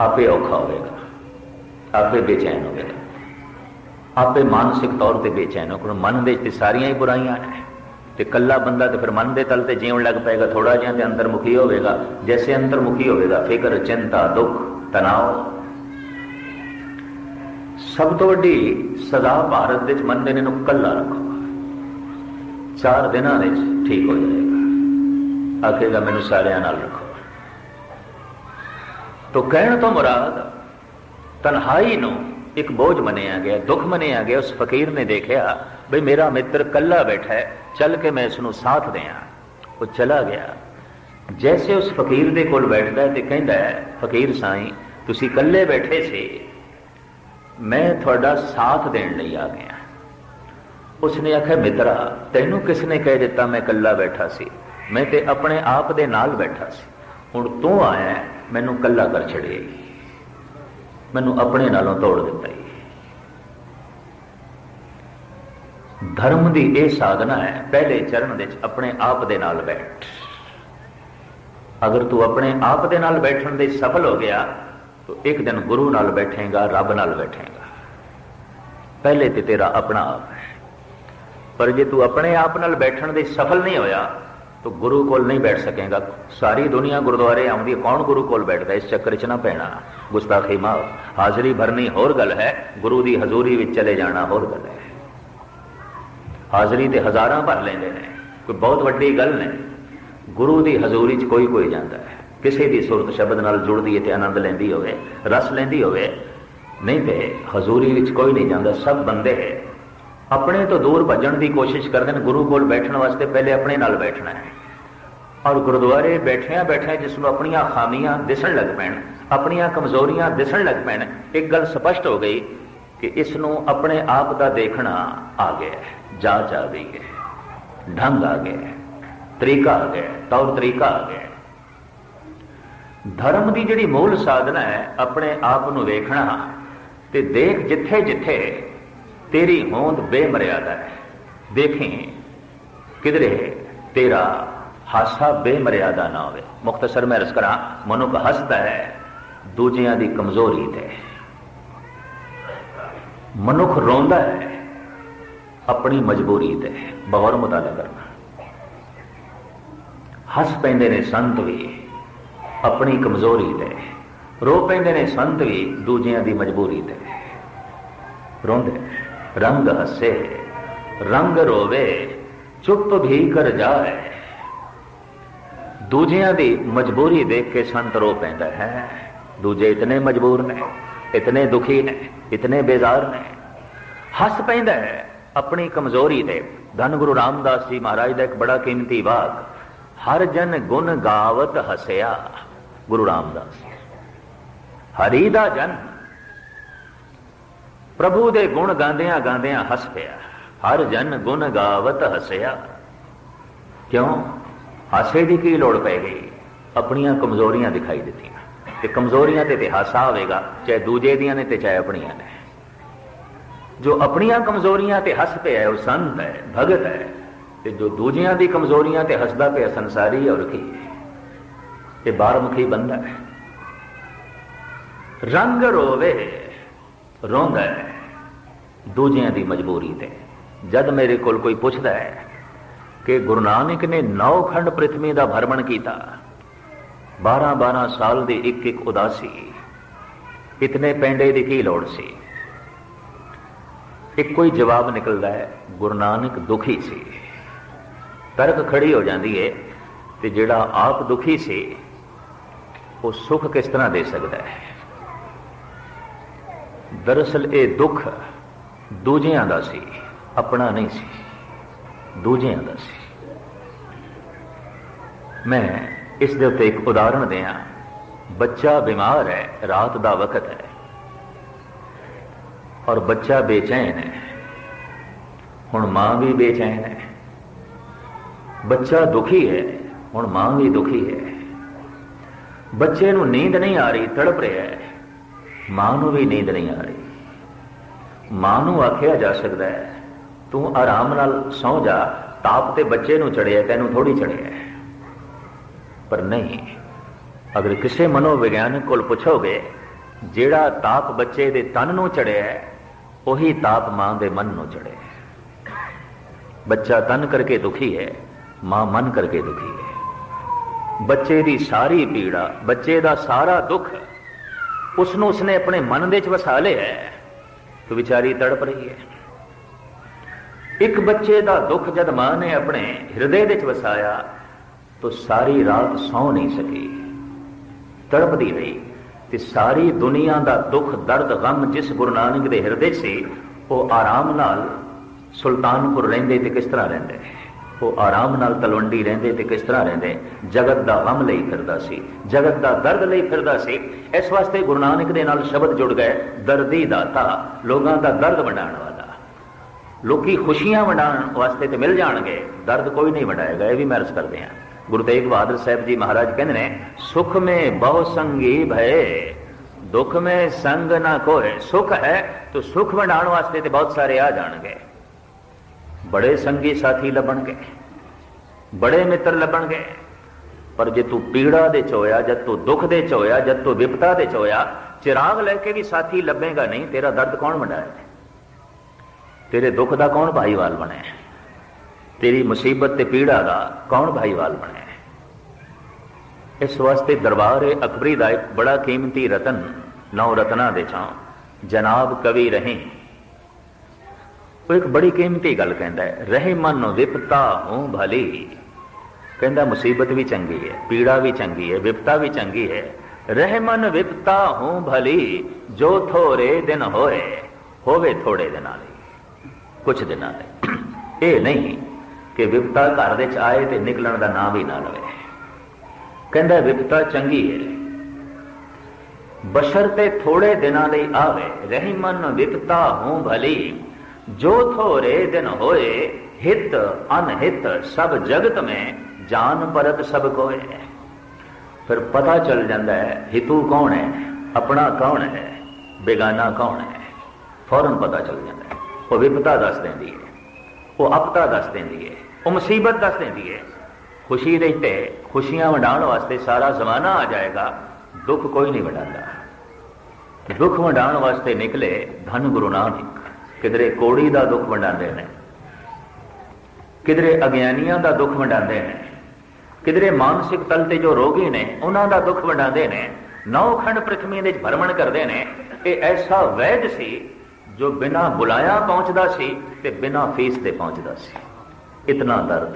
ਆਪੇ ਔਖਾ ਹੋਵੇਗਾ। ਆਪੇ ਬੇਚੈਨ ਹੋਵੇਗਾ। ਆਪੇ ਮਾਨਸਿਕ ਤੌਰ ਤੇ ਬੇਚੈਨ ਹੋ ਕਿਉਂ ਮਨ ਦੇ ਵਿੱਚ ਤੇ ਸਾਰੀਆਂ ਹੀ ਬੁਰਾਈਆਂ ਨੇ। ਤੇ ਕੱਲਾ ਬੰਦਾ ਤੇ ਫਿਰ ਮਨ ਦੇ ਤਲ ਤੇ ਜੀਉਣ ਲੱਗ ਪਏਗਾ ਥੋੜਾ ਜਿਹਾ ਤੇ ਅੰਤਰਮੁਖੀ ਹੋਵੇਗਾ। ਜੈਸੇ ਅੰਤਰਮੁਖੀ ਹੋਵੇਗਾ, ਫਿਕਰ, ਚਿੰਤਾ, ਦੁੱਖ, ਤਣਾਅ ਸਭ ਤੋਂ ਵੱਡੀ ਸਦਾ ਭਾਰਤ ਵਿੱਚ ਮੰਨਦੇ ਨੇ ਨੂੰ ਕੱਲਾ ਰੱਖੋ। ਚਾਰ ਦਿਨਾਂ ਵਿੱਚ ਠੀਕ ਹੋ ਜਾਏਗਾ। ਆਖੇਗਾ ਮੈਨੂੰ ਸਾਰਿਆਂ ਨਾਲ ਰੱਖੋ। ਤੋ ਕਹਿਣ ਤੋਂ ਮੁਰਾਦ, ਤਨਹਾਈ ਨੂੰ ਇੱਕ ਬੋਝ ਮੰਨਿਆ ਗਿਆ, ਦੁੱਖ ਮੰਨਿਆ ਗਿਆ, ਉਸ ਫਕੀਰ ਨੇ ਦੇਖਿਆ, ਬਈ ਮੇਰਾ ਮਿੱਤਰ ਕੱਲਾ ਬੈਠਾ ਹੈ, ਚੱਲ ਕੇ ਮੈਂ ਇਸ ਨੂੰ ਸਾਥ ਦਿਆਂ। ਉਹ ਚਲਾ ਗਿਆ। ਜੈਸੇ ਉਸ ਫਕੀਰ ਦੇ ਕੋਲ ਬੈਠਦਾ ਤੇ ਕਹਿੰਦਾ ਹੈ, ਫਕੀਰ ਸਾਈਂ, ਤੁਸੀਂ ਇਕੱਲੇ ਬੈਠੇ ਸੀ ਮੈਂ ਤੁਹਾਡਾ ਸਾਥ ਦੇਣ ਲਈ ਆ ਗਿਆ। ਉਸਨੇ ਆਖਿਆ, ਮਿੱਤਰਾ, ਤੈਨੂੰ ਕਿਸ ਨੇ ਕਹਿ ਦਿੱਤਾ ਮੈਂ ਇਕੱਲਾ ਬੈਠਾ ਸੀ? ਮੈਂ ਤੇ ਆਪਣੇ ਆਪ ਦੇ ਨਾਲ ਬੈਠਾ ਸੀ। ਹੁਣ ਤੂੰ ਆਇਆ ਮੈਨੂੰ ਇਕੱਲਾ ਕਰ ਛੜਿਆ ਮੈਨੂੰ ਆਪਣੇ ਨਾਲੋਂ ਤੋੜ ਦਿੱਤਾ ਈ। ਧਰਮ ਦੀ ਇਹ ਸਾਧਨਾ ਹੈ, ਪਹਿਲੇ ਚਰਨ ਵਿੱਚ ਆਪਣੇ ਆਪ ਦੇ ਨਾਲ ਬੈਠ। ਅਗਰ ਤੂੰ ਆਪਣੇ ਆਪ ਦੇ ਨਾਲ ਬੈਠਣ ਦੇ ਸਫਲ ਹੋ ਗਿਆ ਤਾਂ ਇੱਕ ਦਿਨ ਗੁਰੂ ਨਾਲ ਬੈਠੇਗਾ, ਰੱਬ ਨਾਲ ਬੈਠੇਗਾ। ਪਹਿਲੇ ਤੇ ਤੇਰਾ ਆਪਣਾ ਆਪ ਹੈ। ਪਰ ਜੇ ਤੂੰ ਆਪਣੇ ਆਪ ਨਾਲ ਬੈਠਣ ਦੇ ਸਫਲ ਨਹੀਂ ਹੋਇਆ, ਤਾਂ ਗੁਰੂ ਕੋਲ ਨਹੀਂ ਬੈਠ ਸਕੇਗਾ। ਸਾਰੀ ਦੁਨੀਆ ਗੁਰਦੁਆਰੇ ਆਉਂਦੀ ਹੈ, ਕੌਣ ਗੁਰੂ ਕੋਲ ਬੈਠਦਾ ਇਸ ਚੱਕਰ 'ਚ ਨਾ ਪੈਣਾ। ਗੁਸਤਾਖੀ ਮਾਫ। ਹਾਜ਼ਰੀ ਭਰਨੀ ਹੋਰ ਗੱਲ ਹੈ। ਗੁਰੂ ਦੀ ਹਜ਼ੂਰੀ ਵਿੱਚ ਚਲੇ ਜਾਣਾ ਹੋਰ ਗੱਲ ਹੈ। ਹਾਜ਼ਰੀ ਤੇ ਹਜ਼ਾਰਾਂ ਭਰ ਲੈਂਦੇ ਨੇ। ਕੋਈ ਬਹੁਤ ਵੱਡੀ ਗੱਲ ਨਹੀਂ। ਗੁਰੂ ਦੀ ਹਜ਼ੂਰੀ 'ਚ ਕੋਈ ਕੋਈ ਜਾਂਦਾ ਹੈ। ਕਿਸੇ ਦੀ ਸੁਰਤ ਸ਼ਬਦ ਨਾਲ ਜੁੜਦੀ ਹੈ ਤੇ ਆਨੰਦ ਲੈਂਦੀ ਹੋਵੇ, ਰਸ ਲੈਂਦੀ ਹੋਵੇ, ਨਹੀਂ ਤੇ ਹਜ਼ੂਰੀ ਵਿੱਚ ਕੋਈ ਨਹੀਂ ਜਾਂਦਾ, ਸਭ ਬੰਦੇ ਹੈ। ਆਪਣੇ ਤੋਂ ਦੂਰ ਭੱਜਣ ਦੀ ਕੋਸ਼ਿਸ਼ ਕਰਦੇ ਨੇ, ਗੁਰੂ ਕੋਲ ਬੈਠਣ ਵਾਸਤੇ ਪਹਿਲੇ ਆਪਣੇ ਨਾਲ ਬੈਠਣਾ ਹੈ। ਔਰ ਗੁਰਦੁਆਰੇ ਬੈਠਿਆਂ ਬੈਠਿਆਂ ਜਿਸ ਨੂੰ ਆਪਣੀਆਂ ਖਾਮੀਆਂ ਦਿਸਣ ਲੱਗ ਪੈਣ, ਆਪਣੀਆਂ ਕਮਜ਼ੋਰੀਆਂ ਦਿਸਣ ਲੱਗ ਪੈਣ, ਇੱਕ ਗੱਲ ਸਪਸ਼ਟ ਹੋ ਗਈ ਕਿ ਇਸ ਨੂੰ ਆਪਣੇ ਆਪ ਦਾ ਦੇਖਣਾ ਆ ਗਿਆ ਹੈ, ਜਾਂਚ ਆ ਗਈ ਹੈ, ਢੰਗ ਆ ਗਿਆ ਤਰੀਕਾ ਆ ਗਿਆ ਤੌਰ ਤਰੀਕਾ ਆ ਗਿਆ ਧਰਮ ਦੀ ਜਿਹੜੀ ਮੂਲ ਸਾਧਨਾ ਹੈ, ਆਪਣੇ ਆਪ ਨੂੰ ਵੇਖਣਾ, ਤੇ ਦੇਖ ਜਿੱਥੇ ਜਿੱਥੇ ਤੇਰੀ ਹੋਂਦ ਬੇਮਰਿਆਦਾ ਹੈ। ਦੇਖੇ ਕਿਧਰੇ ਤੇਰਾ ਹਾਸਾ ਬੇਮਰਿਆਦਾ ਨਾ ਹੋਵੇ। ਮੁਖਤਸਰ ਮੈਂ ਰਸ ਕਰਾਂ ਮਨੁੱਖ ਹੱਸਦਾ ਹੈ, ਦੂਜਿਆਂ ਦੀ ਕਮਜ਼ੋਰੀ ਤੇ। ਮਨੁੱਖ ਰੋਂਦਾ ਹੈ, ਆਪਣੀ ਮਜਬੂਰੀ ਤੇ। ਬਹੁਤ ਮੁਤਾਲਾ ਕਰਨਾ। ਹੱਸ ਪੈਂਦੇ ਨੇ ਸੰਤ ਵੀ। ਆਪਣੀ ਕਮਜ਼ੋਰੀ ਤੇ। ਰੋ ਪੈਂਦੇ ਨੇ ਸੰਤ ਵੀ, ਦੂਜਿਆਂ ਦੀ ਮਜਬੂਰੀ ਤੇ। ਰੋਂਦੇ, ਰੰਗ ਹੱਸੇ, ਰੰਗ ਰੋਵੇ, ਚੁੱਪ ਵੀ ਕਰ ਜਾਏ। ਦੂਜਿਆਂ ਦੀ ਮਜਬੂਰੀ ਦੇਖ ਕੇ ਸੰਤ ਰੋ ਪੈਂਦਾ ਹੈ। ਦੂਜੇ ਇਤਨੇ ਮਜਬੂਰ ਨੇ, ਇਤਨੇ ਦੁਖੀ ਨੇ, ਇਤਨੇ ਬੇਜ਼ਾਰ ਨੇ। ਹੱਸ ਪੈਂਦਾ ਹੈ ਆਪਣੀ ਕਮਜ਼ੋਰੀ ਤੇ। ਧੰਨ ਗੁਰੂ ਰਾਮਦਾਸ ਜੀ ਮਹਾਰਾਜ ਦਾ ਇੱਕ ਬੜਾ ਕੀਮਤੀ ਵਾਕ, ਹਰ ਜਨ ਗੁਣ ਗਾਵਤ ਹਸਿਆ। ਗੁਰੂ ਰਾਮਦਾਸ। ਹਰੀ ਦਾ ਜਨ ਪ੍ਰਭੂ ਦੇ ਗੁਣ ਗਾਉਂਦਿਆਂ ਗਾਉਂਦਿਆਂ ਹੱਸ ਪਿਆ। ਹਰ ਜਨ ਗੁਣ ਗਾਵਤ ਹਸਿਆ। ਕਿਉਂ? ਹਾਸੇ ਦੀ ਕੀ ਲੋੜ ਪੈ ਗਈ? ਆਪਣੀਆਂ ਕਮਜ਼ੋਰੀਆਂ ਦਿਖਾਈ ਦਿੱਤੀਆਂ। ਤੇ ਕਮਜ਼ੋਰੀਆਂ ਤੇ ਹਾਸਾ ਹੋਵੇਗਾ, ਚਾਹੇ ਦੂਜੇ ਦੀਆਂ ਨੇ ਤੇ ਚਾਹੇ ਆਪਣੀਆਂ ਨੇ। ਜੋ ਆਪਣੀਆਂ ਕਮਜ਼ੋਰੀਆਂ ਤੇ ਹੱਸ ਪਿਆ ਉਹ ਸੰਤ ਹੈ, ਭਗਤ ਹੈ। ਤੇ ਜੋ ਦੂਜਿਆਂ ਦੀ ਕਮਜ਼ੋਰੀਆਂ ਤੇ ਹੱਸਦਾ ਪਿਆ ਸੰਸਾਰੀ ਔਰ ਕੀ ਇਹ ਬਾਹਰਮੁਖੀ ਬੰਦਾ ਹੈ। ਰੰਗ ਰੋਵੇ, ਰੋਂਦਾ ਹੈ। ਦੂਜਿਆਂ ਦੀ ਮਜਬੂਰੀ ਤੇ ਜਦ ਮੇਰੇ ਕੋਲ ਕੋਈ ਪੁੱਛਦਾ ਹੈ ਕਿ ਗੁਰੂ ਨਾਨਕ ਨੇ ਨੌ ਖੰਡ ਪ੍ਰithvi ਦਾ ਭਰਮਣ ਕੀਤਾ 12 12 ਸਾਲ ਦੀ ਇੱਕ ਇੱਕ ਉਦਾਸੀ, ਇਤਨੇ ਪੈਂਡੇ ਦੀ ਕੀ ਲੋੜ ਸੀ? ਇੱਕੋ ਹੀ ਜਵਾਬ ਨਿਕਲਦਾ ਹੈ, ਗੁਰੂ ਨਾਨਕ ਦੁਖੀ ਸੀ। ਤਰਕ ਖੜੀ ਹੋ ਜਾਂਦੀ ਹੈ ਤੇ ਜਿਹੜਾ ਆਪ ਦੁਖੀ ਸੀ ਉਹ ਸੁੱਖ ਕਿਸ ਤਰ੍ਹਾਂ ਦੇ ਸਕਦਾ ਹੈ ਦਰਅਸਲ ਇਹ ਦੁੱਖ ਦੂਜਿਆਂ ਦਾ ਸੀ ਆਪਣਾ ਨਹੀਂ ਸੀ ਦੂਜਿਆਂ ਦਾ ਸੀ ਮੈਂ ਇਸ ਦੇ ਉੱਤੇ ਇੱਕ ਉਦਾਹਰਣ ਦਿਆਂ ਬੱਚਾ ਬਿਮਾਰ ਹੈ ਰਾਤ ਦਾ ਵਕਤ ਹੈ ਔਰ ਬੱਚਾ ਬੇਚੈਨ ਹੈ ਹੁਣ ਮਾਂ ਵੀ ਬੇਚੈਨ ਹੈ ਬੱਚਾ ਦੁਖੀ ਹੈ ਹੁਣ ਮਾਂ ਵੀ ਦੁਖੀ ਹੈ ਬੱਚੇ ਨੂੰ ਨੀਂਦ ਨਹੀਂ ਆ ਰਹੀ, ਤੜਪ ਰਿਹਾ ਹੈ। ਮਾਂ ਨੂੰ ਵੀ ਨੀਂਦ ਨਹੀਂ ਆ ਰਹੀ। ਮਾਂ ਨੂੰ ਆਖਿਆ ਜਾ ਸਕਦਾ ਹੈ, ਤੂੰ ਆਰਾਮ ਨਾਲ ਸੌ ਜਾ, ਤਾਪ ਤੇ ਬੱਚੇ ਨੂੰ ਚੜਿਆ ਤੈਨੂੰ ਥੋੜੀ ਚੜਿਆ ਪਰ ਨਹੀਂ, ਅਗਰ ਕਿਸੇ ਮਨੋਵਿਗਿਆਨਕ ਕੋਲ ਪੁੱਛੋਗੇ, ਜਿਹੜਾ ਤਾਪ ਬੱਚੇ ਦੇ ਤਨ ਨੂੰ ਚੜਿਆ ਉਹੀ ਤਾਪ ਮਾਂ ਦੇ ਮਨ ਨੂੰ ਚੜਿਆ ਬੱਚਾ ਤਨ ਕਰਕੇ ਦੁਖੀ ਹੈ, ਮਾਂ ਮਨ ਕਰਕੇ ਦੁਖੀ ਹੈ। ਬੱਚੇ ਦੀ ਸਾਰੀ ਪੀੜਾ, ਬੱਚੇ ਦਾ ਸਾਰਾ ਦੁੱਖ ਉਸ ਨੂੰ ਉਸਨੇ ਆਪਣੇ ਮਨ ਦੇ ਵਿੱਚ ਵਸਾ ਲਿਆ ਹੈ। ਤੇ ਵਿਚਾਰੀ ਤੜਪ ਰਹੀ ਹੈ। ਇੱਕ ਬੱਚੇ ਦਾ ਦੁੱਖ ਜਦ ਮਾਂ ਨੇ ਆਪਣੇ ਹਿਰਦੇ ਵਿੱਚ ਵਸਾਇਆ, ਤਾਂ ਸਾਰੀ ਰਾਤ ਸੌ ਨਹੀਂ ਸਕੀ। ਤੜਪਦੀ ਰਹੀ ਤੇ ਸਾਰੀ ਦੁਨੀਆ ਦਾ ਦੁੱਖ, ਦਰਦ, ਗਮ ਜਿਸ ਗੁਰੂ ਨਾਨਕ ਦੇ ਹਿਰਦੇ 'ਚ ਸੀ, ਉਹ ਆਰਾਮ ਨਾਲ ਸੁਲਤਾਨਪੁਰ ਰਹਿੰਦੇ ਤੇ ਕਿਸ ਤਰ੍ਹਾਂ ਰਹਿੰਦੇ? ਉਹ ਆਰਾਮ ਨਾਲ ਤਲਵੰਡੀ ਰਹਿੰਦੇ ਤੇ ਕਿਸ ਤਰ੍ਹਾਂ ਰਹਿੰਦੇ? ਜਗਤ ਦਾ ਗਮ ਲਈ ਫਿਰਦਾ ਸੀ। ਜਗਤ ਦਾ ਦਰਦ ਲਈ ਫਿਰਦਾ ਸੀ। ਇਸ ਵਾਸਤੇ ਗੁਰੂ ਨਾਨਕ ਦੇ ਨਾਲ ਸ਼ਬਦ ਜੁੜ ਗਏ, ਦਰਦੀ ਦਾਤਾ ਲੋਕਾਂ ਦਾ ਦਰਦ ਵੰਡਾਉਣ ਵਾਲਾ। ਲੋਕੀ ਖੁਸ਼ੀਆਂ ਵੰਡਾਉਣ ਵਾਸਤੇ ਤੇ ਮਿਲ ਜਾਣਗੇ, ਦਰਦ ਕੋਈ ਨਹੀਂ ਵੰਡਾਏਗਾ, ਇਹ ਵੀ ਮੈਂ ਅਰਜ਼ ਕਰਦੇ ਹਾਂ। ਗੁਰੂ ਤੇਗ ਬਹਾਦਰ ਸਾਹਿਬ ਜੀ ਮਹਾਰਾਜ ਕਹਿੰਦੇ ਨੇ, ਸੁਖ ਮੇ ਬਹੁ ਸੰਗੀ ਭਏ ਦੁੱਖ ਮੇ ਸੰਗ ਨਾ ਕੋਏ ਸੁਖ ਹੈ, ਤਾਂ ਸੁਖ ਵੰਡਾਉਣ ਵਾਸਤੇ ਤੇ ਬਹੁਤ ਸਾਰੇ ਆ ਜਾਣਗੇ। ਬੜੇ ਸੰਗੀ ਸਾਥੀ ਲੱਭਣਗੇ ਬੜੇ ਮਿੱਤਰ ਲੱਭਣਗੇ ਪਰ ਜੇ ਤੂੰ ਪੀੜਾ ਦੇ ਚ ਹੋਇਆ ਜਦ ਤੂੰ ਦੁੱਖ ਦੇ ਚ ਹੋਇਆ ਜਦ ਤੂੰ ਵਿਪਤਾ ਦੇ ਚ ਹੋਇਆ, ਚਿਰਾਗ ਲੈ ਕੇ ਵੀ ਸਾਥੀ ਲੱਭੇਗਾ ਨਹੀਂ, ਤੇਰਾ ਦਰਦ ਕੌਣ ਵੰਡਾਏ ਤੇਰੇ ਦੁੱਖ ਦਾ ਕੌਣ ਭਾਈਵਾਲ ਬਣਿਆ? ਤੇਰੀ ਮੁਸੀਬਤ ਤੇ ਪੀੜਾ ਦਾ ਕੌਣ ਭਾਈਵਾਲ ਬਣਿਆ? ਇਸ ਵਾਸਤੇ ਦਰਬਾਰ ਅਕਬਰੀ ਦਾ ਇੱਕ ਬੜਾ ਕੀਮਤੀ ਰਤਨ, ਨੌ ਰਤਨਾ ਦੇ ਚੋਂ ਜਨਾਬ ਕਵੀ ਰਹੇ ਉਹ ਇੱਕ ਬੜੀ ਕੀਮਤੀ ਗੱਲ ਕਹਿੰਦਾ ਹੈ। ਰਹਿਮਨ ਵਿਪਤਾ ਹੂੰ ਭਲੀ। ਕਹਿੰਦਾ ਮੁਸੀਬਤ ਵੀ ਚੰਗੀ ਹੈ, ਪੀੜਾ ਵੀ ਚੰਗੀ ਹੈ, ਵਿਪਤਾ ਵੀ ਚੰਗੀ ਹੈ। ਰਹਿਮਨ ਵਿਪਤਾ ਹੂੰ ਭਲੀ, ਜੋ ਥੋੜੇ ਦਿਨ ਹੋਏ, ਹੋਵੇ ਥੋੜੇ ਦਿਨਾਂ ਲਈ ਕੁਝ ਦਿਨਾਂ ਲਈ। ਇਹ ਨਹੀਂ ਕਿ ਵਿਪਤਾ ਘਰ ਦੇ ਚ ਆਏ ਤੇ ਨਿਕਲਣ ਦਾ ਨਾਮ ਹੀ ਨਾ ਲਵੇ। ਕਹਿੰਦਾ ਵਿਪਤਾ ਚੰਗੀ ਹੈ। ਬਸ਼ਰ ਤੇ ਥੋੜੇ ਦਿਨਾਂ ਲਈ ਆਵੇ ਰਹਿਮਨ ਵਿਪਤਾ ਹੂੰ ਭਲੀ। ਜੋ ਥੋੜੇ ਦਿਨ ਹੋਏ, ਹਿਤ ਅਨਹਿਤ ਸਭ ਜਗਤ ਮੇਂ ਜਾਨ ਪਰਤ ਸਭ ਕੋਏ। ਫਿਰ ਪਤਾ ਚੱਲ ਜਾਂਦਾ ਹੈ, ਹਿਤੂ ਕੌਣ ਹੈ, ਆਪਣਾ ਕੌਣ ਹੈ, ਬੇਗਾਨਾ ਕੌਣ ਹੈ। ਫੌਰਨ ਪਤਾ ਚੱਲ ਜਾਂਦਾ ਹੈ, ਉਹ ਵਿਪਤਾ ਦੱਸ ਦਿੰਦੀ ਹੈ, ਉਹ ਆਪਤਾ ਦੱਸ ਦਿੰਦੀ ਹੈ, ਉਹ ਮੁਸੀਬਤ ਦੱਸ ਦਿੰਦੀ ਹੈ। ਖੁਸ਼ੀ ਦੇ ਤੇ ਖੁਸ਼ੀਆਂ ਵੰਡਾਉਣ ਵਾਸਤੇ ਸਾਰਾ ਜ਼ਮਾਨਾ ਆ ਜਾਏਗਾ, ਦੁੱਖ ਕੋਈ ਨਹੀਂ ਵੰਡਾਉਂਦਾ। ਦੁੱਖ ਵੰਡਾਉਣ ਵਾਸਤੇ ਨਿਕਲੇ ਧੰਨ ਗੁਰੂ ਨਾਨਕ। ਕਿਧਰੇ ਕੋੜੀ ਦਾ ਦੁੱਖ ਵੰਡਾਉਂਦੇ ਨੇ, ਕਿਧਰੇ ਅਗਿਆਨੀਆਂ ਦਾ ਦੁੱਖ ਵੰਡਾਉਂਦੇ ਨੇ, ਕਿਧਰੇ ਮਾਨਸਿਕ ਤਲ ਤੇ ਜੋ ਰੋਗੀ ਨੇ, ਉਹਨਾਂ ਦਾ ਦੁੱਖ ਵੰਡਾਉਂਦੇ ਨੇ ਨੌ ਖੰਡ ਪ੍ਰਥਮੀ ਦੇ ਭਰਮਣ ਕਰਦੇ ਨੇ, ਇਹ ਐਸਾ ਵੈਦ ਸੀ ਜੋ ਬਿਨਾ ਬੁਲਾਇਆ ਪਹੁੰਚਦਾ ਸੀ ਤੇ ਬਿਨਾ ਫੀਸ ਦੇ ਪਹੁੰਚਦਾ ਸੀ। ਇਤਨਾ ਦਰਦ,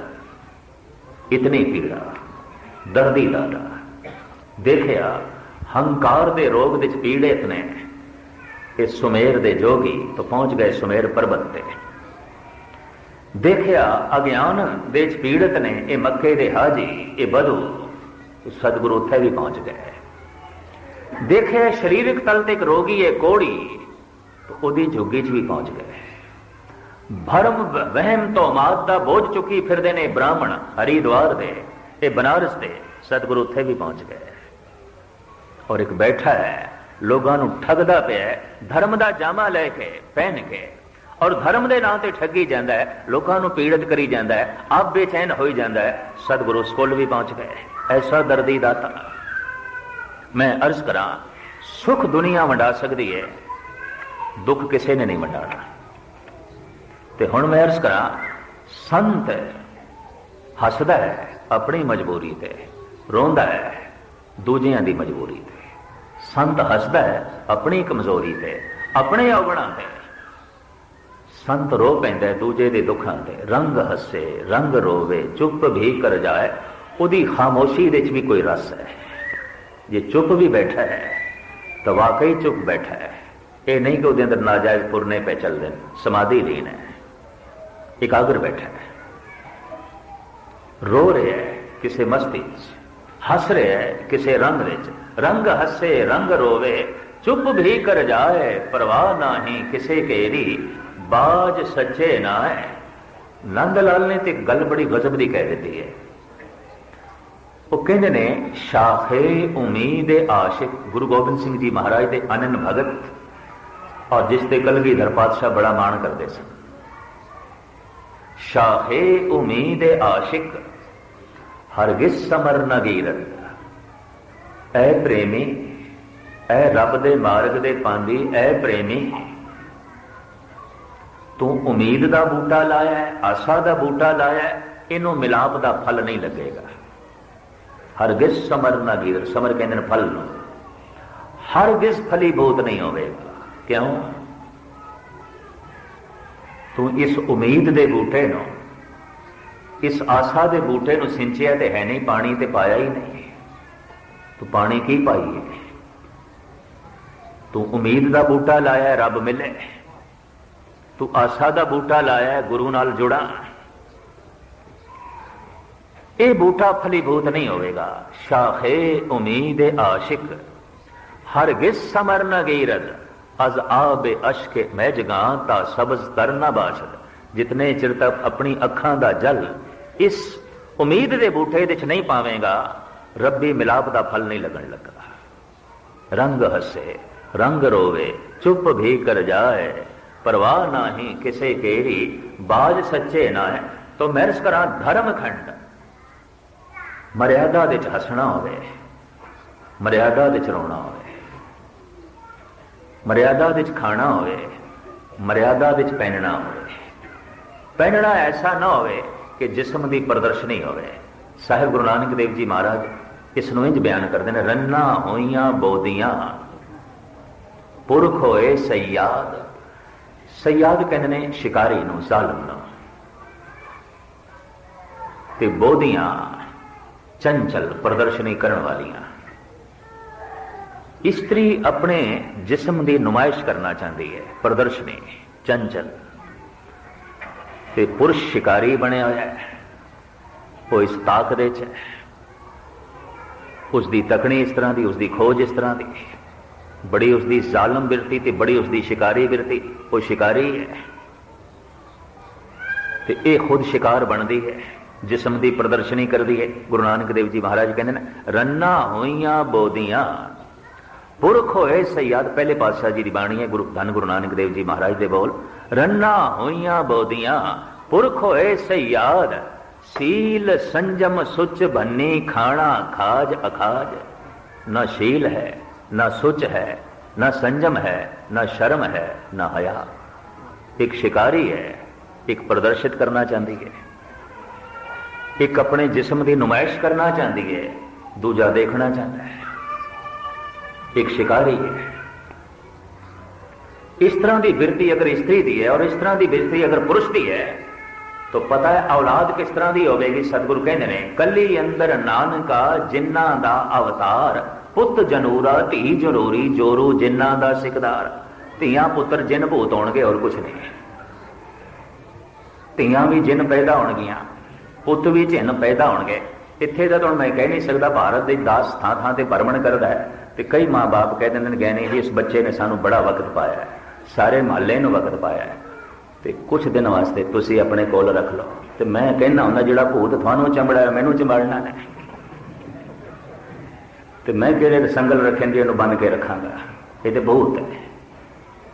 ਇਤਨੀ ਪੀੜਾ, ਦਰਦੀ ਦਾਦਾ ਦੇਖਿਆ, ਹੰਕਾਰ ਦੇ ਰੋਗ ਵਿੱਚ ਪੀੜਿਤ ਨੇ। ਇਹ ਸੁਮੇਰ ਦੇ ਜੋਗੀ ਤੋਂ ਪਹੁੰਚ ਗਏ ਸੁਮੇਰ ਪਰਬਤ ਤੇ। ਦੇਖਿਆ ਅਗਿਆਨ ਦੇ ਪੀੜਤ ਨੇ ਇਹ ਮੱਕੇ ਦੇ ਹਾਜੀ, ਇਹ ਬਦੂ ਸਤਿਗੁਰੂ ਉੱਥੇ ਵੀ ਪਹੁੰਚ ਗਏ। ਦੇਖਿਆ ਸਰੀਰਕ ਤਲ ਤੇ ਇੱਕ ਰੋਗੀ ਹੈ ਕੋੜੀ ਉਹਦੀ ਜੋਗੀ ਚ ਵੀ ਪਹੁੰਚ ਗਏ। ਭਰਮ ਵਹਿਮ ਤੋਂ ਮਾਤ ਦਾ ਬੋਝ ਚੁੱਕੀ ਫਿਰਦੇ ਨੇ ਬ੍ਰਾਹਮਣ ਹਰੀਦਵਾਰ ਦੇ, ਇਹ ਬਨਾਰਸ ਦੇ, ਸਤਿਗੁਰੂ ਉੱਥੇ ਵੀ ਪਹੁੰਚ ਗਏ। ਔਰ ਇੱਕ ਬੈਠਾ ਹੈ ਲੋਕਾਂ ਨੂੰ ਠੱਗਦਾ ਪਿਆ ਧਰਮ ਦਾ ਜਾਮਾ ਲੈ ਕੇ, ਪਹਿਨ ਕੇ। ਔਰ ਧਰਮ ਦੇ ਨਾਂ ਤੇ ਠੱਗੀ ਜਾਂਦਾ ਹੈ, ਲੋਕਾਂ ਨੂੰ ਪੀੜਤ ਕਰੀ ਜਾਂਦਾ ਹੈ, ਆਪ ਬੇਚੈਨ ਹੋਈ ਜਾਂਦਾ ਹੈ। ਸਤਿਗੁਰੂ ਸਕੂਲ ਵੀ ਪਹੁੰਚ ਗਏ। ਐਸਾ ਦਰਦੀ ਦਾਤਾ ਮੈਂ ਅਰਜ਼ ਕਰਾਂ, ਸੁਖ ਦੁਨੀਆ ਵੰਡਾ ਸਕਦੀ ਹੈ, ਦੁੱਖ ਕਿਸੇ ਨੇ ਨਹੀਂ ਵੰਡਾਣਾ ਤੇ ਹੁਣ ਮੈਂ ਅਰਜ਼ ਕਰਾਂ, ਸੰਤ ਹੱਸਦਾ ਹੈ ਆਪਣੀ ਮਜਬੂਰੀ ਤੇ, ਰੋਂਦਾ ਹੈ ਦੂਜਿਆਂ ਦੀ ਮਜਬੂਰੀ ਤੇ। ਸੰਤ ਹੱਸਦਾ ਹੈ, ਆਪਣੀ ਕਮਜ਼ੋਰੀ ਤੇ, ਆਪਣੇ ਔਗਣਾਂ ਤੇ। ਸੰਤ ਰੋ ਪੈਂਦਾ ਦੂਜੇ ਦੇ ਦੁੱਖਾਂ ਤੇ। ਰੰਗ ਹੱਸੇ, ਰੰਗ ਰੋਵੇ, ਚੁੱਪ ਵੀ ਕਰ ਜਾਏ, ਉਹਦੀ ਖਾਮੋਸ਼ੀ ਵਿੱਚ ਵੀ ਕੋਈ ਰਸ ਹੈ। ਜੇ ਚੁੱਪ ਵੀ ਬੈਠਾ ਹੈ, ਤਾਂ ਵਾਕਈ ਚੁੱਪ ਬੈਠਾ ਹੈ। ਇਹ ਨਹੀਂ ਕਿ ਉਹਦੇ ਅੰਦਰ ਨਾਜਾਇਜ਼ ਪੁਰਨੇ ਪੈ ਚੱਲਦੇ ਨੇ, ਸਮਾਧੀ ਲੀਨ ਹੈ। ਇਕਾਗਰ ਬੈਠਾ ਹੈ। ਰੋ ਰਿਹਾ ਹੈ, ਕਿਸੇ ਮਸਤੀ 'ਚ ਹੱਸ ਰਿਹਾ ਹੈ, ਕਿਸੇ ਰੰਗ ਵਿੱਚ। ਰੰਗ ਹੱਸੇ ਰੰਗ ਰੋਵੇ, ਚੁੱਪ ਵੀ ਕਰ ਜਾਏ, ਪਰਵਾਹ ਨਹੀਂ ਕਿਸੇ ਕੇਰੀ, ਬਾਜ ਸੱਚੇ ਨਾ ਹੈ ਨੰਦ ਲਾਲ ਨੇ ਤੇ ਗੱਲ ਬੜੀ ਗਜ਼ਬ ਦੀ ਕਹਿ ਦਿੱਤੀ ਹੈ। ਉਹ ਕਹਿੰਦੇ ਨੇ, ਸ਼ਾਖੇ ਉਮੀਦ ਆਸ਼ਿਕ, ਗੁਰੂ ਗੋਬਿੰਦ ਸਿੰਘ ਜੀ ਮਹਾਰਾਜ ਦੇ ਅਨਨ ਭਗਤ। ਔਰ ਜਿਸ ਤੇ ਕਲਗੀਧਰ ਪਾਤਸ਼ਾਹ ਬੜਾ ਮਾਣ ਕਰਦੇ ਸਨ ਸ਼ਾਖੇ ਉਮੀਦ ਆਸ਼ਿਕ ਹਰਗਿਜ਼ ਸਮਰ ਨ ਐ ਪ੍ਰੇਮੀ, ਐ ਰੱਬ ਦੇ ਮਾਰਗ ਦੇ ਪਾਂਦੀ, ਐ ਪ੍ਰੇਮੀ। ਤੂੰ ਉਮੀਦ ਦਾ ਬੂਟਾ ਲਾਇਆ ਹੈ ਆਸਾ ਦਾ ਬੂਟਾ ਲਾਇਆ ਹੈ ਇਹਨੂੰ ਮਿਲਾਪ ਦਾ ਫਲ ਨਹੀਂ ਲੱਗੇਗਾ। ਹਰਗਿਜ਼ ਸਮਰ ਨਾ ਗੀਰ, ਸਮਰ ਕਹਿੰਦੇ ਨੇ ਫਲ ਨੂੰ। ਹਰਗਿਜ਼ ਫਲੀ ਬੋਤ ਨਹੀਂ ਹੋਵੇਗਾ। ਕਿਉਂ? ਤੂੰ ਇਸ ਉਮੀਦ ਦੇ ਬੂਟੇ ਨੂੰ, ਇਸ ਆਸਾ ਦੇ ਬੂਟੇ ਨੂੰ ਸਿੰਚਿਆ ਤੇ ਹੈ ਨਹੀਂ, ਪਾਣੀ ਤੇ ਪਾਇਆ ਹੀ ਨਹੀਂ। ਤੂੰ ਪਾਣੀ ਕੀ ਪਾਈਏ ਤੂੰ ਉਮੀਦ ਦਾ ਬੂਟਾ ਲਾਇਆ, ਰੱਬ ਮਿਲੇ। ਤੂੰ ਆਸਾ ਦਾ ਬੂਟਾ ਲਾਇਆ, ਗੁਰੂ ਨਾਲ ਜੁੜਾ। ਇਹ ਬੂਟਾ ਫਲੀਭੂਤ ਨਹੀਂ ਹੋਵੇਗਾ। ਸ਼ਾਖੇ ਉਮੀਦ ਆਸ਼ਿਕ ਹਰਗਿਜ਼ ਸਮਰ ਨ ਗੀਰਦ। ਅਜ਼ ਆਬ ਅਸ਼ਕ ਮੈਂ ਜਗਾ ਤਾਂ ਸਬਜ਼ ਤਰ ਨ ਬਾਸ਼ਦ। ਜਿਤਨੇ ਚਿਰ ਤੱਕ ਆਪਣੀ ਅੱਖਾਂ ਦਾ ਜਲ ਇਸ ਉਮੀਦ ਦੇ ਬੂਟੇ ਵਿੱਚ ਨਹੀਂ ਪਾਵੇਂਗਾ ਰੱਬੀ ਮਿਲਾਪ ਦਾ ਫਲ ਨਹੀਂ ਲੱਗਣ ਲੱਗਾ। ਰੰਗ ਹੱਸੇ, ਰੰਗ ਰੋਵੇ, ਚੁੱਪ ਵੀ ਕਰ ਜਾਏ। ਪਰਵਾਹ ਨਾਹੀ ਕਿਸੇ ਕੇਰੀ, ਬਾਜ ਸੱਚੇ ਨਾ ਹੈ ਤੋ ਮੈਰਸ ਕਰਾਂ ਧਰਮ ਖੰਡ। ਮਰਿਆਦਾ ਦੇ ਚ ਹੱਸਣਾ ਹੋਵੇ, ਮਰਿਆਦਾ ਦੇ ਚ ਰੋਣਾ ਹੋਵੇ। ਮਰਿਆਦਾ ਦੇ ਚ ਖਾਣਾ ਹੋਵੇ, ਮਰਿਆਦਾ ਵਿੱਚ ਪਹਿਨਣਾ ਹੋਵੇ। ਪਹਿਨਣਾ ਐਸਾ ਨਾ ਹੋਵੇ ਕਿ ਜਿਸਮ ਦੀ ਪ੍ਰਦਰਸ਼ਨੀ ਹੋਵੇ। ਸਾਹਿਬ ਗੁਰੂ ਨਾਨਕ ਦੇਵ ਜੀ ਮਹਾਰਾਜ ਇਸ ਨੂੰ ਇੰਜ ਬਿਆਨ ਕਰਦੇ ਨੇ, ਰੰਨਾ ਹੋਈਆਂ ਬੋਦੀਆਂ ਪੁਰਖ ਹੋਏ ਸਯਾਦ। ਸਯਾਦ ਕਹਿੰਦੇ ਨੇ ਸ਼ਿਕਾਰੀ ਨੂੰ, ਜ਼ਾਲਮ ਨੂੰ। ਤੇ ਬੋਦੀਆਂ ਚੰਚਲ ਪ੍ਰਦਰਸ਼ਨੀ ਕਰਨ ਵਾਲੀਆਂ। ਇਸਤਰੀ ਆਪਣੇ ਜਿਸਮ ਦੀ ਨੁਮਾਇਸ਼ ਕਰਨਾ ਚਾਹੁੰਦੀ ਹੈ, ਪ੍ਰਦਰਸ਼ਨੀ, ਚੰਚਲ। ਤੇ ਪੁਰਸ਼ ਸ਼ਿਕਾਰੀ ਬਣਿਆ ਹੋਇਆ ਹੈ, ਉਹ ਇਸ ਤਾਕਤ ਦੇ ਚ ਹੈ। ਉਸ ਦੀ ਤਕਣੀ ਇਸ ਤਰ੍ਹਾਂ ਦੀ ਉਸ ਦੀ ਖੋਜ ਇਸ ਤਰ੍ਹਾਂ ਦੀ। ਬੜੀ ਉਸ ਦੀ ਜ਼ਾਲਮ ਬਿਰਤੀ ਤੇ ਬੜੀ ਉਸ ਦੀ ਸ਼ਿਕਾਰੀ ਬਿਰਤੀ। ਉਹ ਸ਼ਿਕਾਰੀ ਹੈ। ਤੇ ਇਹ ਖੁਦ ਸ਼ਿਕਾਰ ਬਣਦੀ ਹੈ, ਜਿਸਮ ਦੀ ਪ੍ਰਦਰਸ਼ਨੀ ਕਰਦੀ ਹੈ। ਗੁਰੂ ਨਾਨਕ ਦੇਵ ਜੀ ਮਹਾਰਾਜ ਕਹਿੰਦੇ ਨੇ, ਰੰਨਾ ਹੋਈਆਂ ਬੋਦੀਆਂ ਪੁਰਖ ਹੋਏ ਸਯਾਦ, ਪਹਿਲੇ ਪਾਤਸ਼ਾਹ ਜੀ ਦੀ ਬਾਣੀ ਹੈ, ਗੁਰੂ ਧੰਨ ਗੁਰੂ ਨਾਨਕ ਦੇਵ ਜੀ ਮਹਾਰਾਜ ਦੇ ਬੋਲ। ਰੰਨਾ ਹੋਈਆਂ ਬੋਦੀਆਂ ਪੁਰਖ ਹੋਏ ਸਯਾਦ। ਸੀਲ ਸੰਜਮ ਸੁਚ ਬੰਨੀ ਖਾਣਾ ਖਾਜ ਅਖਾਜ ਨਾ ਸ਼ੀਲ ਹੈ ਨਾ ਸੁਚ ਹੈ ਨਾ ਸੰਜਮ ਹੈ ਨਾ ਸ਼ਰਮ ਹੈ ਨਾ ਹਯਾ ਇੱਕ ਸ਼ਿਕਾਰੀ ਹੈ ਇੱਕ ਪ੍ਰਦਰਸ਼ਿਤ ਕਰਨਾ ਚਾਹੁੰਦੀ ਹੈ ਇੱਕ ਆਪਣੇ ਜਿਸਮ ਦੀ ਨੁਮਾਇਸ਼ ਕਰਨਾ ਚਾਹੁੰਦੀ ਹੈ ਦੂਜਾ ਦੇਖਣਾ ਚਾਹੁੰਦਾ ਹੈ ਇੱਕ ਸ਼ਿਕਾਰੀ ਹੈ ਇਸ ਤਰ੍ਹਾਂ ਦੀ ਬਿਰਤੀ ਅਗਰ ਇਸਤਰੀ ਦੀ ਹੈ ਔਰ ਇਸ ਤਰ੍ਹਾਂ ਦੀ ਬਿਰਤੀ ਅਗਰ ਪੁਰਸ਼ ਦੀ ਹੈ ਤਾਂ ਪਤਾ ਹੈ ਔਲਾਦ ਕਿਸ ਤਰ੍ਹਾਂ ਦੀ ਹੋਵੇਗੀ? ਸਤਿਗੁਰੂ ਕਹਿੰਦੇ ਨੇ, ਕੱਲੀ ਅੰਦਰ ਨਾਨਕਾ ਜਿਨ੍ਹਾਂ ਦਾ ਅਵਤਾਰ, ਪੁੱਤ ਜਨੂਰਾ, ਧੀ ਜਰੂਰੀ, ਜੋਰੂ ਜਿਨ੍ਹਾਂ ਦਾ ਸਿਕਦਾਰ। ਧੀਆਂ ਪੁੱਤਰ ਜਿਨ ਭੂਤ ਹੋਣਗੇ ਔਰ ਕੁਝ ਨਹੀਂ। ਧੀਆਂ ਵੀ ਜਿਨ ਪੈਦਾ ਹੋਣਗੀਆਂ, ਪੁੱਤ ਵੀ ਜਿਨ ਪੈਦਾ ਹੋਣਗੇ। ਇੱਥੇ ਤਾਂ ਹੁਣ ਮੈਂ ਕਹਿ ਨਹੀਂ ਸਕਦਾ, ਭਾਰਤ ਦੇ 10 ਥਾਂ ਥਾਂ ਤੇ ਭਰਮਣ ਕਰਦਾ ਹੈ ਤੇ ਕਈ ਮਾਪੇ ਕਹਿ ਦਿੰਦੇ ਨੇ, ਗਹਿਣੇ ਜੀ ਇਸ ਬੱਚੇ ਨੇ ਸਾਨੂੰ ਬੜਾ ਵਕਤ ਪਾਇਆ ਹੈ, ਸਾਰੇ ਮਹੱਲੇ ਨੂੰ ਵਕਤ ਪਾਇਆ ਹੈ। ਤੇ ਕੁਝ ਦਿਨ ਵਾਸਤੇ ਤੁਸੀਂ ਆਪਣੇ ਕੋਲ ਰੱਖ ਲਓ। ਤੇ ਮੈਂ ਕਹਿੰਦਾ ਹੁੰਦਾ, ਜਿਹੜਾ ਭੂਤ ਤੁਹਾਨੂੰ ਚੰਬੜਾ ਮੈਨੂੰ ਚੰਬੜਨਾ ਹੈ ਤੇ ਮੈਂ ਕਿਹੜੇ ਸੰਗਲ ਰੱਖਣ ਦੀ ਇਹਨੂੰ ਬੰਨ ਕੇ ਰੱਖਾਂਗਾ। ਇਹ ਤੇ ਬਹੁਤ ਹੈ।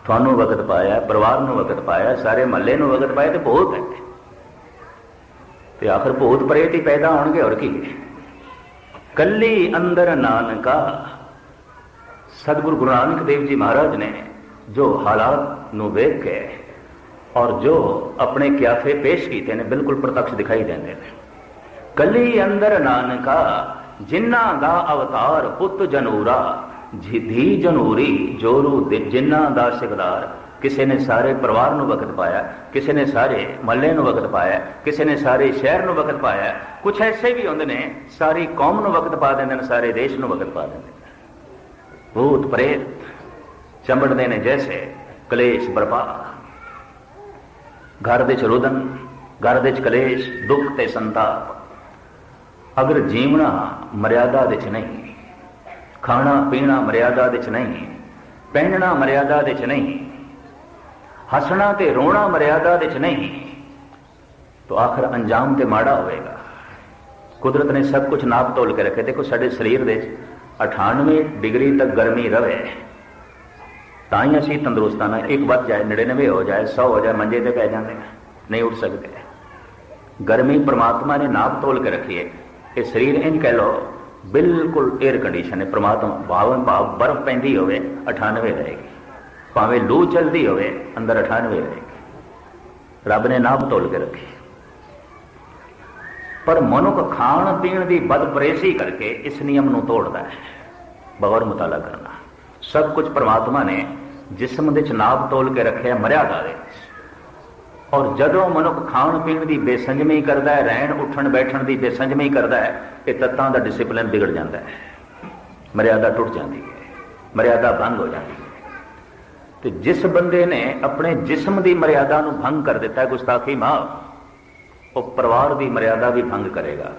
ਤੁਹਾਨੂੰ ਵਕਤ ਪਾਇਆ, ਪਰਿਵਾਰ ਨੂੰ ਵਕਤ ਪਾਇਆ, ਸਾਰੇ ਮਹੱਲੇ ਨੂੰ ਵਕਤ ਪਾਇਆ ਤੇ ਬਹੁਤ ਹੈ। ਤੇ ਆਖਰ ਭੂਤ ਪ੍ਰੇਤ ਹੀ ਪੈਦਾ ਹੋਣਗੇ, ਹੋਰ ਕੀ ਕੱਲੀ ਅੰਦਰ ਨਾਨਕਾ, ਸਤਿਗੁਰੂ ਗੁਰੂ ਨਾਨਕ ਦੇਵ ਜੀ ਮਹਾਰਾਜ ਨੇ ਜੋ ਹਾਲਾਤ ਨੂੰ ਵੇਖ ਕੇ ਔਰ ਜੋ ਆਪਣੇ ਕਿਆਫੇ ਪੇਸ਼ ਕੀਤੇ ਨੇ, ਬਿਲਕੁਲ ਪ੍ਰਤੱਖ ਦਿਖਾਈ ਦਿੰਦੇ ਨੇ। ਕਲੀ ਅੰਦਰ ਨਾਨਕਾ, ਜਿਨ੍ਹਾਂ ਦਾ ਅਵਤਾਰ ਪੁੱਤ ਜਨੂਰਾ ਧੀ ਜਨੂਰੀ ਜੋਰੂ ਜਿਨ੍ਹਾਂ ਦਾ ਸਿਕਦਾਰ। ਕਿਸੇ ਨੇ ਸਾਰੇ ਪਰਿਵਾਰ ਨੂੰ ਵਕਤ ਪਾਇਆ, ਕਿਸੇ ਨੇ ਸਾਰੇ ਮੱਲੇ ਨੂੰ ਵਕਤ ਪਾਇਆ, ਕਿਸੇ ਨੇ ਸਾਰੇ ਸ਼ਹਿਰ ਨੂੰ ਵਕਤ ਪਾਇਆ। ਕੁਝ ਐਸੇ ਵੀ ਹੁੰਦੇ ਨੇ, ਸਾਰੀ ਕੌਮ ਨੂੰ ਵਕਤ ਪਾ ਦਿੰਦੇ ਨੇ, ਸਾਰੇ ਦੇਸ਼ ਨੂੰ ਵਕਤ ਪਾ ਦਿੰਦੇ ਨੇ। ਭੂਤ ਪ੍ਰੇਤ, ਚੰਬੜਦੇ ਨੇ ਜੈਸੇ, ਕਲੇਸ਼ ਬਰਪਾ। ਘਰ ਦੇ ਚ ਰੋਦਨ, ਘਰ ਦੇ ਚ ਕਲੇਸ਼, ਦੁੱਖ ਤੇ ਸੰਤਾਪ। ਅਗਰ ਜੀਵਣਾ ਮਰਿਆਦਾ ਦੇ ਚ ਨਹੀਂ, ਖਾਣਾ, ਪੀਣਾ ਮਰਿਆਦਾ ਦੇ ਚ ਨਹੀਂ, ਪਹਿਨਣਾ ਮਰਿਆਦਾ ਦੇ ਚ ਨਹੀਂ, ਹੱਸਣਾ ਤੇ ਰੋਣਾ ਮਰਿਆਦਾ ਦੇ ਚ ਨਹੀਂ, ਤਾਂ ਆਖਰ ਅੰਜਾਮ ਤੇ ਮਾੜਾ ਹੋਵੇਗਾ। ਕੁਦਰਤ ਨੇ ਸਭ ਕੁਝ ਨਾਪ ਤੋਲ ਕੇ ਰੱਖੇ। ਦੇਖੋ, ਸਾਡੇ ਸਰੀਰ ਦੇ 98 ਡਿਗਰੀ ਤੱਕ ਗਰਮੀ ਰਵੇ। ਤਾਂ ਹੀ ਅਸੀਂ ਤੰਦਰੁਸਤਾਂ ਨਾਲ ਇੱਕ ਵੱਧ ਜਾਏ 99 ਹੋ ਜਾਏ 100 ਹੋ ਜਾਏ, ਮੰਜੇ ਤੇ ਪੈ ਜਾਂਦੇ ਨਹੀਂ ਉੱਠ ਸਕਦੇ। ਗਰਮੀ ਪ੍ਰਮਾਤਮਾ ਨੇ ਨਾਪ ਤੋਲ ਕੇ ਰੱਖੀ ਹੈ। ਇਹ ਸਰੀਰ ਇੰਜ ਕਹਿ ਲੋ ਬਿਲਕੁਲ 에ਅਰ ਕੰਡੀਸ਼ਨ ਹੈ। ਪ੍ਰਮਾਤਮਾ ਭਾਵਨ ਭਾਵ ਬਰਫ਼ ਪੈਂਦੀ ਹੋਵੇ 98 ਰਹੇਗੀ। ਭਾਵੇਂ ਲੂ ਚਲਦੀ ਹੋਵੇ, ਅੰਦਰ 98 ਰਹੇਗੀ। ਰੱਬ ਨੇ ਨਾਪ ਤੋਲ ਕੇ ਰੱਖੀ। ਪਰ ਮਨੁੱਖ ਖਾਣ ਪੀਣ ਦੀ ਬਦਪਰੇਸੀ ਕਰਕੇ ਇਸ ਨਿਯਮ ਨੂੰ ਤੋੜਦਾ ਹੈ। ਬਗੌਰ ਮੁਤਾਲਾ ਕਰਨਾ। ਸਭ ਕੁਝ ਪ੍ਰਮਾਤਮਾ ਨੇ ਜਿਸਮ ਦੇ ਚ ਨਾਪ ਤੋਲ ਕੇ ਰੱਖਿਆ ਮਰਿਆਦਾ ਦੇ ਔਰ ਜਦੋਂ ਮਨੁੱਖ ਖਾਣ ਪੀਣ ਦੀ ਬੇਸੰਜਮੀ ਕਰਦਾ ਹੈ, ਰਹਿਣ ਉੱਠਣ ਬੈਠਣ ਦੀ ਬੇਸੰਜਮੀ ਕਰਦਾ ਹੈ, ਇਹ ਤੱਤਾਂ ਦਾ ਡਿਸਪਲਿਨ ਵਿਗੜ ਜਾਂਦਾ ਹੈ। ਮਰਿਆਦਾ ਟੁੱਟ ਜਾਂਦੀ ਹੈ, ਮਰਿਆਦਾ ਭੰਗ ਹੋ ਜਾਂਦੀ ਹੈ। ਤੇ ਜਿਸ ਬੰਦੇ ਨੇ ਆਪਣੇ ਜਿਸਮ ਦੀ ਮਰਿਆਦਾ ਨੂੰ ਭੰਗ ਕਰ ਦਿੱਤਾ ਗੁਸਤਾਖੀ ਮਾਂ ਉਹ ਪਰਿਵਾਰ ਦੀ ਮਰਿਆਦਾ ਵੀ ਭੰਗ ਕਰੇਗਾ।